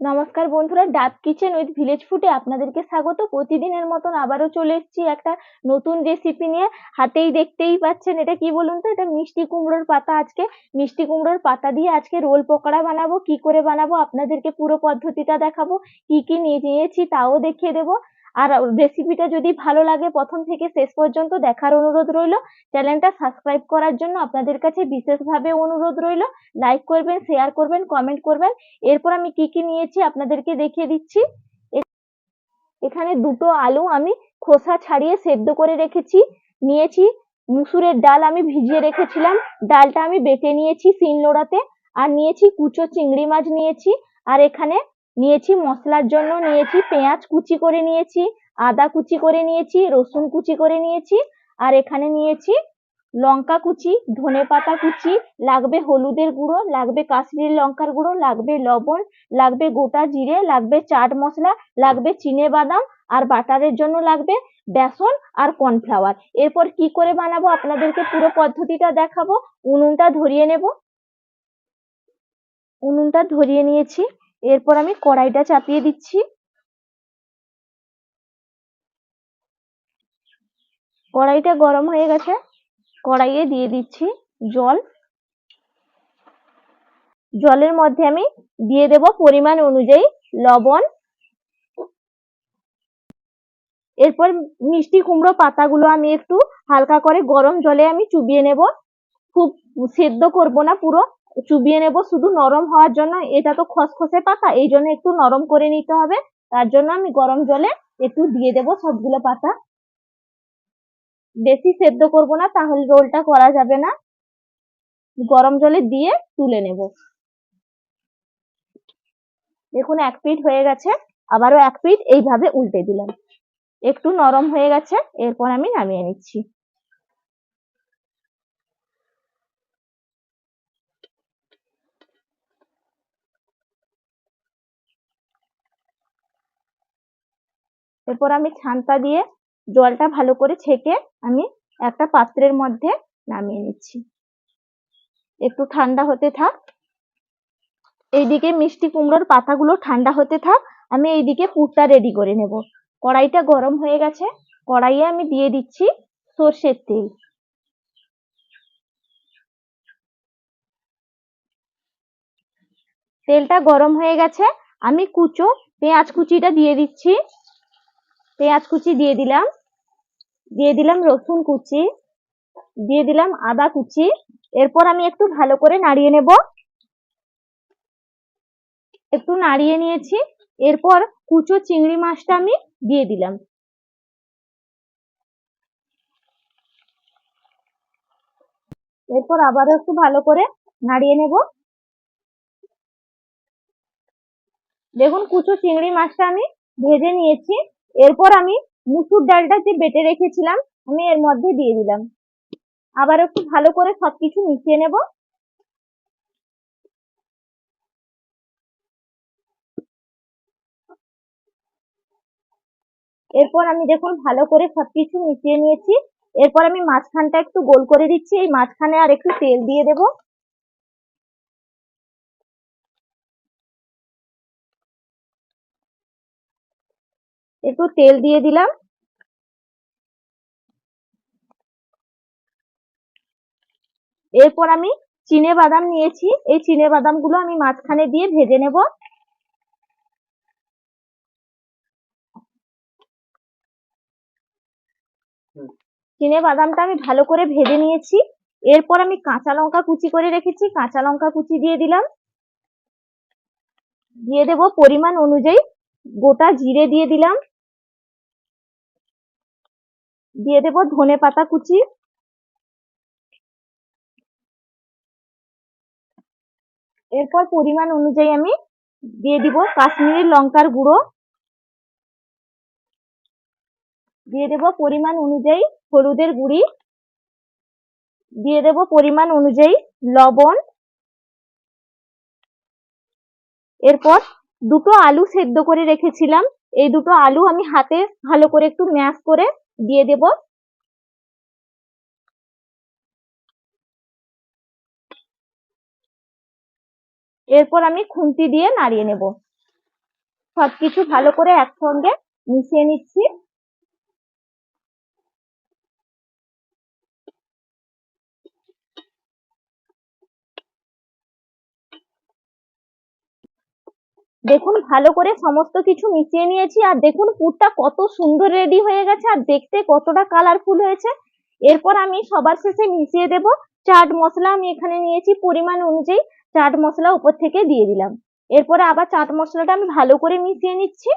নমস্কার বন্ধুরা, ডাব কিচেন উইথ ভিলেজ ফুডে আপনাদেরকে স্বাগত। প্রতিদিনের মতন আবারও চলে এসেছি একটা নতুন রেসিপি নিয়ে। হাতেই দেখতেই পাচ্ছেন, এটা কি বলুন তো? এটা মিষ্টি কুমড়োর পাতা আজকে। মিষ্টি কুমড়োর পাতা দিয়ে আজকে রোল পকোড়া বানাবো। কি করে বানাবো? আপনাদেরকে পুরো পদ্ধতিটা দেখাবো। কি কি নিয়েছি তাও দেখিয়ে দেবো। আর রেসিপিটা যদি ভালো লাগে প্রথম থেকে শেষ পর্যন্ত দেখার অনুরোধ রইল চ্যানেলটা সাবস্ক্রাইব করার জন্য আপনাদের কাছে বিশেষভাবে অনুরোধ রইল। লাইক করবেন শেয়ার করবেন কমেন্ট করবেন। এরপর আমি কি কি নিয়েছি আপনাদেরকে দেখিয়ে দিচ্ছি। এখানে দুটো আলু আমি খোসা ছাড়িয়ে সেদ্ধ করে রেখেছি। নিয়েছি মুসুরের ডাল আমি ভিজিয়ে রেখেছিলাম। ডালটা আমি বেটে নিয়েছি শিলনোড়াতে। আর নিয়েছি কুচো চিংড়ি মাছ নিয়েছি। আর এখানে নিয়েছি মশলার জন্য নিয়েছি পেঁয়াজ কুচি করে নিয়েছি, আদা কুচি করে নিয়েছি, রসুন কুচি করে নিয়েছি, আর এখানে নিয়েছি লঙ্কা কুচি, ধনে পাতা কুচি, লাগবে হলুদের গুঁড়ো, লাগবে কাশ্মীরি লঙ্কার গুঁড়ো, লাগবে লবণ, লাগবে গোটা জিরে, লাগবে চাট মশলা, লাগবে চিনে বাদাম, আর বাটারের জন্য লাগবে বেসন আর কর্নফ্লাওয়ার। এরপর কি করে বানাবো আপনাদেরকে পুরো পদ্ধতিটা দেখাবো। উনুনটা ধরিয়ে নেব। উনুনটা ধরিয়ে নিয়েছি। এরপর আমি কড়াইটা চাপিয়ে দিচ্ছি। কড়াইটা গরম হয়ে গেছে, কড়াইয়ে দিয়ে দিচ্ছি জল। জলের মধ্যে আমি দিয়ে দেব পরিমাণ অনুযায়ী লবণ। এরপর মিষ্টি কুমড়ো পাতাগুলো আমি একটু হালকা করে গরম জলে আমি চুবিয়ে নেব। খুব সেদ্ধ করব না পুরো চুবিয়ে নেব। শুধু নরম হওয়ার জন্য এটা তো খসখসে পাতা, এই জন্য একটু নরম করে নিতে হবে। তার জন্য আমি গরম জলে একটু দিয়ে দেব সবগুলো পাতা। বেশি সেদ্ধ করব না, তাহলে রোলটা করা যাবে না। গরম জলে দিয়ে তুলে নেব। দেখুন, এক পিঠ হয়ে গেছে। আবারও এক পিঠ এইভাবে উল্টে দিলাম। একটু নরম হয়ে গেছে, এরপর আমি নামিয়ে নিচ্ছি। এরপর আমি ছানটা দিয়ে জলটা ভালো করে ছেঁকে আমি একটা পাত্রের মধ্যে নামিয়ে নিচ্ছি। একটু ঠান্ডা হতে থাক। এইদিকে মিষ্টি কুমড়োর পাতাগুলো ঠান্ডা হতে থাক। আমি এইদিকে পুরটা রেডি করে নেব। কড়াইটা গরম হয়ে গেছে। কড়াইয়ে আমি দিয়ে দিচ্ছি সর্ষের তেল। তেলটা গরম হয়ে গেছে। আমি কুচো, পেঁয়াজ কুচিটা দিয়ে দিচ্ছি। পেঁয়াজ কুচি দিয়ে দিলাম। দিয়ে দিলাম রসুন কুচি। দিয়ে দিলাম আদা কুচি। এরপর আমি একটু ভালো করে নাড়িয়ে নেব। একটু নাড়িয়ে নিয়েছি। এরপর কুচো চিংড়ি মাছটা আমি দিয়ে দিলাম। এরপর আবারও একটু ভালো করে নাড়িয়ে নেব। দেখুন কুচো চিংড়ি মাছটা আমি ভেজে নিয়েছি। এরপর আমি মুসুর ডালটা যে বেটে রেখেছিলাম, আমি এর মধ্যে দিয়ে দিলাম। আবার একটু ভালো করে সবকিছু মিশিয়ে নেব। এরপর আমি দেখুন ভালো করে সবকিছু মিশিয়ে নিয়েছি। এরপর আমি মাঝখানটা একটু গোল করে দিচ্ছি। এই মাঝখানে আর একটু তেল দিয়ে দেব। একটু তেল দিয়ে দিলাম। এরপর আমি চিনে বাদাম নিয়েছি। এই চিনে বাদামগুলো আমি মাঝখানে দিয়ে ভেজে নেব। চিনে বাদামটা আমি ভালো করে ভেজে নিয়েছি। এরপর আমি কাঁচা লঙ্কা কুচি করে রেখেছি। কাঁচা লঙ্কা কুচি দিয়ে দিলাম। দিয়ে দেব পরিমাণ অনুযায়ী গোটা জিরে দিয়ে দিলাম। দিয়ে দেব ধনে পাতা কুচি। এরপর পরিমাণ অনুযায়ী আমি দিয়ে দিব কাশ্মীরি লঙ্কার গুঁড়ো। দিয়ে দেব পরিমাণ অনুযায়ী হলুদের গুঁড়ি। দিয়ে দেব পরিমাণ অনুযায়ী লবণ। এরপর দুটো আলু সেদ্ধ করে রেখেছিলাম। এই দুটো আলু আমি হাতে ভালো করে একটু ম্যাশ করে দিয়ে দেব। এরপর আমি খুন্তি দিয়ে নাড়িয়ে নেব। সবকিছু ভালো করে একসঙ্গে মিশিয়ে নিচ্ছি। দেখুন, ভালো করে সমস্ত কিছু মিশিয়ে নিয়েছি, আর দেখুন, পুরটা কত সুন্দর রেডি হয়ে গেছে, আর দেখতে কতটা কালারফুল হয়েছে। এরপর আমি সবার শেষে মিশিয়ে দেব। চাট মশলা আমি এখানে নিয়েছি পরিমাণ অনুযায়ী। চাট মশলা উপর থেকে দিয়ে দিলাম। এরপরে আবার চাট মশলাটা আমি ভালো করে মিশিয়ে নিচ্ছি।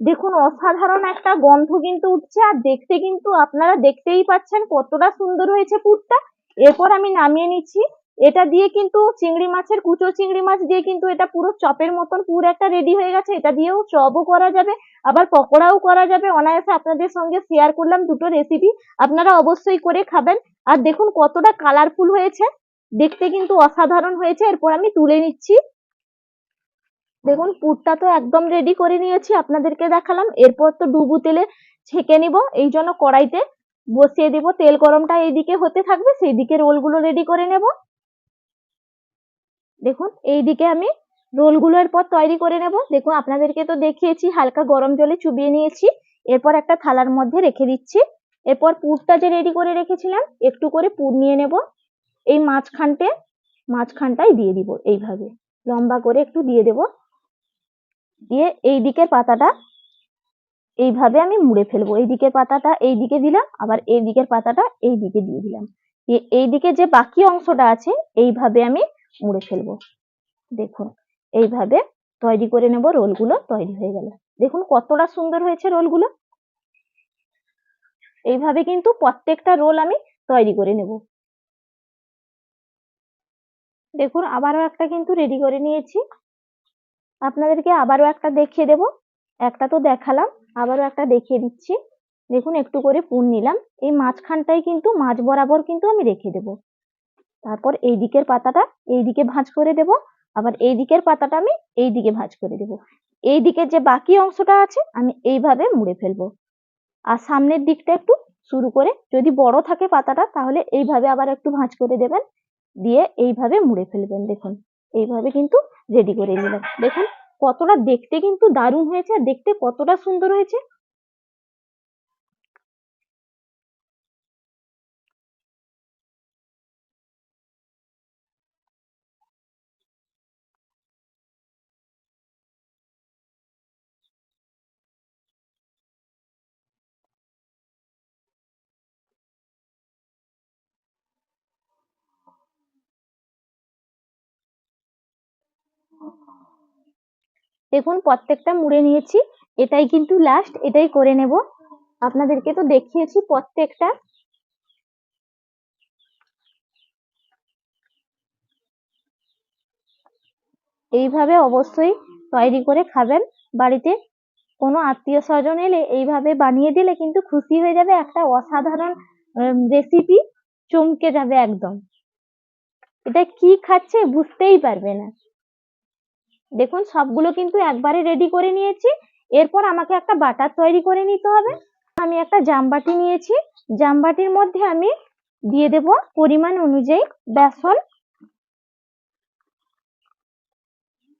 দেখুন, অসাধারণ একটা গন্ধ কিন্তু উঠছে আর দেখতে কিন্তু আপনারা দেখতেই পাচ্ছেন কতটা সুন্দর হয়েছে পুরটা। এরপর আমি নামিয়ে নিচ্ছি। এটা দিয়ে কিন্তু চিংড়ি মাছের, কুচো চিংড়ি মাছ দিয়ে কিন্তু এটা পুরো চপের মতন পুরো একটা রেডি হয়ে গেছে। এটা দিয়েও চপও করা যাবে, আবার পকোড়াও করা যাবে। অনায়াসে আপনাদের সঙ্গে শেয়ার করলাম দুটো রেসিপি আপনারা অবশ্যই করে খাবেন। আর দেখুন কতটা কালারফুল হয়েছে। দেখতে কিন্তু অসাধারণ হয়েছে। এরপর আমি তুলে নিচ্ছি। দেখুন, পুরটা তো একদম রেডি করে নিয়েছি, আপনাদেরকে দেখালাম। এরপর তো ডুবু তেলে ছেঁকে নিব, এই জন্য কড়াইতে বসিয়ে দিব। তেল গরমটা এইদিকে হতে থাকবে সেই দিকে রোলগুলো রেডি করে নেব। দেখুন এই দিকে আমি রোলগুলো এরপর তৈরি করে নেব। দেখুন, আপনাদেরকে তো দেখিয়েছি, হালকা গরম জলে চুবিয়ে নিয়েছি। এরপর একটা থালার মধ্যে রেখে দিচ্ছি। এরপর পুরটা যে রেডি করে রেখেছিলাম, একটু করে পুর নিয়ে নেব। এই মাঝখানটে, মাঝখানটাই দিয়ে দিব, এইভাবে। লম্বা করে একটু দিয়ে দেব। দিয়ে এই দিকের পাতাটা এইভাবে আমি মুড়ে ফেলব। এই দিকের পাতাটা এই দিকে দিলাম, আবার এই দিকের পাতাটা এই দিকে দিয়ে দিলাম। দিয়ে এই দিকে যে বাকি অংশটা আছে, এইভাবে আমি মুড়ে ফেলব। দেখুন, এইভাবে তৈরি করে নেব, রোলগুলো তৈরি হয়ে গেল। দেখুন কতটা সুন্দর হয়েছে রোলগুলো। এইভাবে কিন্তু প্রত্যেকটা রোল আমি তৈরি করে নেব। দেখুন, আবারও একটা কিন্তু রেডি করে নিয়েছি। আপনাদেরকে আবারও একটা দেখিয়ে দেব। একটা তো দেখালাম, আবারও একটা দেখিয়ে দিচ্ছি। দেখুন, একটু করে পুর নিলাম। এই মাঝখানটাই কিন্তু, মাঝ বরাবর কিন্তু আমি রেখে দেব। তারপর এই দিকের পাতাটা এই দিকে ভাঁজ করে দেব। আবার এই দিকের পাতাটা আমি এই দিকে ভাঁজ করে দেব। এই দিকের যে বাকি অংশটা আছে, আমি এইভাবে মুড়ে ফেলব। আর সামনের দিকটা একটু শুরু করে, যদি বড় থাকে পাতাটা, তাহলে এইভাবে আবার একটু ভাঁজ করে দেবেন। দিয়ে এইভাবে মুড়ে ফেলবেন, দেখুন। এইভাবে কিন্তু রেডি করে নিলাম। দেখুন, কতটা দেখতে কিন্তু দারুণ হয়েছে আর দেখতে কতটা সুন্দর হয়েছে। দেখুন, প্রত্যেকটা মুড়ে নিয়েছি। এটাই কিন্তু লাস্ট এটাই করে নেব। আপনাদেরকে তো দেখিয়েছি প্রত্যেকটা। এইভাবে অবশ্যই তৈরি করে খাবেন। বাড়িতে কোনো আত্মীয় স্বজন এলে এইভাবে বানিয়ে দিলে কিন্তু খুশি হয়ে যাবে। একটা অসাধারণ রেসিপি চমকে যাবে একদম। এটা কি খাচ্ছে বুঝতেই পারবে না। দেখুন, সবগুলো কিন্তু একবারে রেডি করে নিয়েছি। এরপর আমাকে একটা বাটার তৈরি করে নিতে হবে। আমি একটা জামবাটি নিয়েছি। জামবাটির মধ্যে আমি দিয়ে দেব পরিমাণ অনুযায়ী বেসন।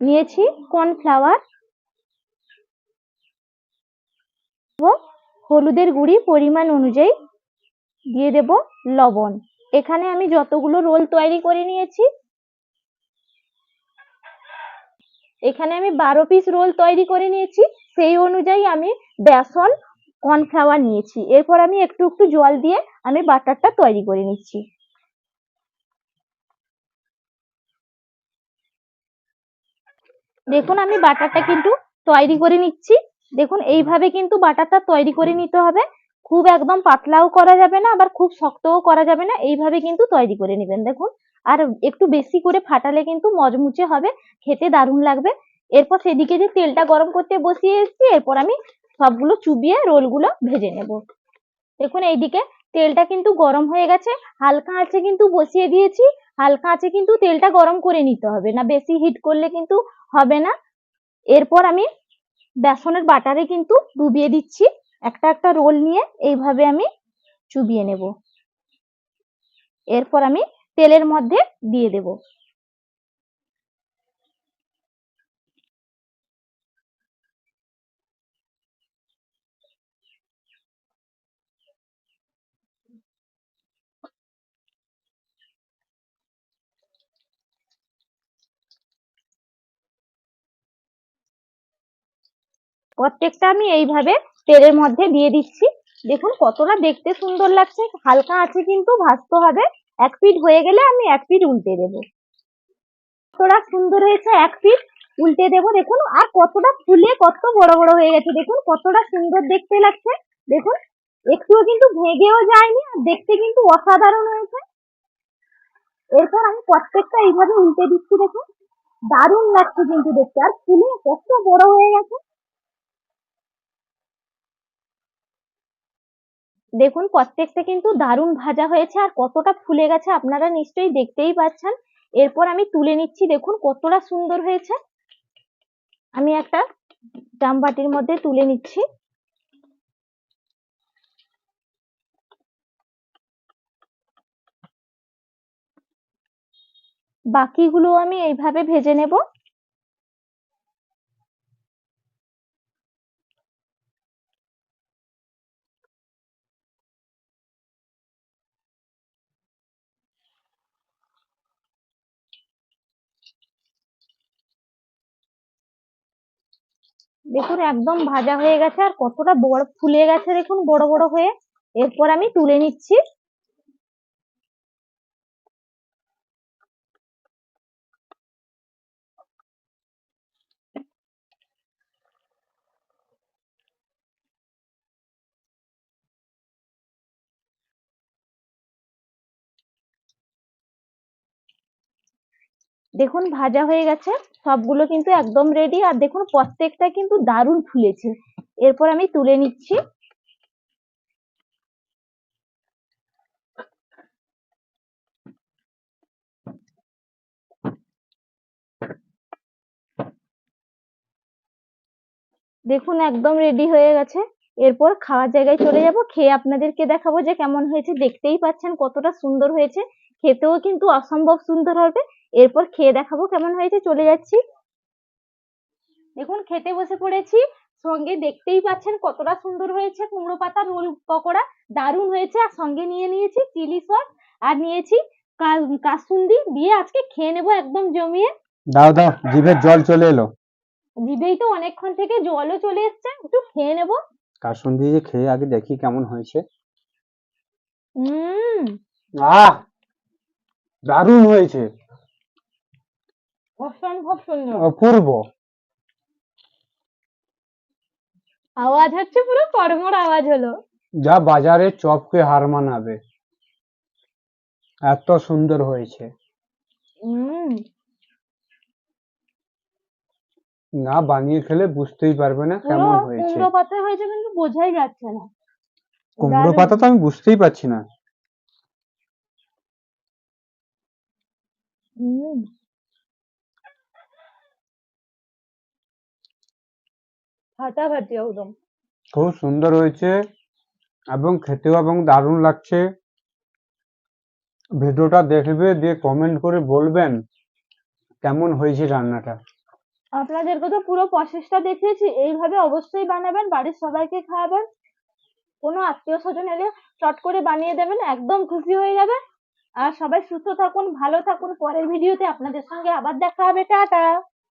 নিয়েছি কর্নফ্লাওয়ার হলুদের গুঁড়ি পরিমাণ অনুযায়ী দিয়ে দেব লবণ। এখানে আমি যতগুলো রোল তৈরি করে নিয়েছি এখানে আমি বারো পিস রোল তৈরি করে নিয়েছি, সেই অনুযায়ী আমি বেসন কর্নফ্লাওয়ার নিয়েছি। এরপর আমি একটু একটু জল দিয়ে আমি বাটারটা তৈরি করে নিচ্ছি। দেখুন, আমি বাটারটা কিন্তু তৈরি করে নিচ্ছি। দেখুন, এইভাবে কিন্তু বাটারটা তৈরি করে নিতে হবে। খুব একদম পাতলাও করা যাবে না, আবার খুব শক্তও করা যাবে না। এইভাবে কিন্তু তৈরি করে নেবেন। দেখুন আর একটু বেশি করে ফাটালে কিন্তু মজমুচে হবে, খেতে দারুণ লাগবে। এরপর সেদিকে যে তেলটা গরম করতে বসিয়ে এসেছি, এরপর আমি সবগুলো চুবিয়ে রোলগুলো ভেজে নেব। দেখুন, এইদিকে তেলটা কিন্তু গরম হয়ে গেছে, হালকা আঁচে কিন্তু বসিয়ে দিয়েছি, হালকা আঁচে কিন্তু তেলটা গরম করে নিতে হবে, না বেশি হিট করলে কিন্তু হবে না। এরপর আমি বেসনের বাটারে কিন্তু ডুবিয়ে দিচ্ছি, একটা একটা রোল নিয়ে এইভাবে আমি চুবিয়ে নেব। এরপর আমি তেলের মধ্যে দিয়ে দেব। প্রত্যেকটা আমি এইভাবে তেলের মধ্যে দিয়ে দিচ্ছি। দেখুন কতটা দেখতে সুন্দর লাগছে। হালকা আছে কিন্তু ভাজতে হবে। এক পিঠ হয়ে গেলে আমি এক পিঠ উল্টে দেবো। কতটা সুন্দর হয়েছে এক পিঠ উল্টে দেবো। দেখুন, আর কতটা ফুলে কত বড় বড় হয়ে গেছে। দেখুন, কতটা সুন্দর দেখতে লাগছে। দেখুন, একটুও কিন্তু ভেঙেও যায়নি আর দেখতে কিন্তু অসাধারণ হয়েছে। এরপর আমি প্রত্যেকটা এইভাবে উল্টে দিচ্ছি, দেখুন। দারুণ লাগছে কিন্তু দেখতে। আর ফুলে কত বড় হয়ে গেছে। দেখুন, প্রত্যেকটা কিন্তু দারুণ ভাজা হয়েছে আর কতটা ফুলে গেছে আপনারা নিশ্চয়ই দেখতেই পাচ্ছেন। এরপর আমি তুলে নিচ্ছি, দেখুন কতটা সুন্দর হয়েছে। আমি একটা জামবাটির মধ্যে তুলে নিচ্ছি। বাকিগুলো আমি এইভাবে ভেজে নেব। দেখুন, একদম ভাজা হয়ে গেছে আর কতটা বড়, ফুলে গেছে দেখুন বড় বড় হয়ে। এরপর আমি তুলে নিচ্ছি। দেখুন ভাজা হয়ে গেছে, সবগুলো কিন্তু একদম রেডি আর দেখুন প্রত্যেকটা কিন্তু দারুণ ফুলেছে। এরপর আমি তুলে নিচ্ছি। দেখুন একদম রেডি হয়ে গেছে। এরপর খাওয়ার জায়গায় চলে যাব। খেয়ে আপনাদেরকে দেখাবো যে কেমন হয়েছে। দেখতেই পাচ্ছেন কতটা সুন্দর হয়েছে। খেতেও কিন্তু অসম্ভব সুন্দর হবে। এরপর খেয়ে দেখাবো কেমন হয়েছে চলে যাচ্ছি। দেখুন খেতে বসে পড়েছি। সঙ্গে দেখতেই পাচ্ছেন কতটা সুন্দর হয়েছে কুমড়ো পাতা রোল পকোড়া দারুণ হয়েছে। আর সঙ্গে নিয়ে নিয়েছি চিলি সস আর নিয়েছি কাসুন্দি দিয়ে আজকে খেয়ে নেব একদম জমিয়ে। দাও দাও জিভে জল চলে এলো। জিভেই তো অনেকক্ষণ থেকে জলও চলে এসছে একটু খেয়ে নেব। কাসুন্দি দিয়ে খেয়ে আগে দেখি কেমন হয়েছে। হুম আহ! দারুণ হয়েছে। অসম্ভব সুন্দর। অপূর্ব আওয়াজ হচ্ছে পুরো কর্মর আওয়াজ হলো। যা বাজারে চপকে হার মানাবে। এত সুন্দর হয়েছে। না বানিয়ে খেলে বুঝতেই পারবে না কেমন হয়েছে। কুমড়ো পাতা হয়েছে কিন্তু বোঝাই যাচ্ছে না। কুমড়ো পাতা তো আমি বুঝতেই পারছি না। হুম ফাটাফাটি একদম। খুব সুন্দর হয়েছে এবং খেতেও এবং দারুণ লাগছে। ভিডিওটা দেখবে দিয়ে কমেন্ট করে বলবেন কেমন হয়েছে রান্নাটা। আপনাদেরকে তো পুরো প্রসেসটা দেখিয়েছি এইভাবে অবশ্যই বানাবেন বাড়ির সবাইকে খাওয়াবেন। কোনো আত্মীয় স্বজন এলে চট করে বানিয়ে দেবেন একদম খুশি হয়ে যাবে আর সবাই সুস্থ থাকুন ভালো থাকুন পরের ভিডিওতে আপনাদের সঙ্গে আবার দেখা হবে টাটা।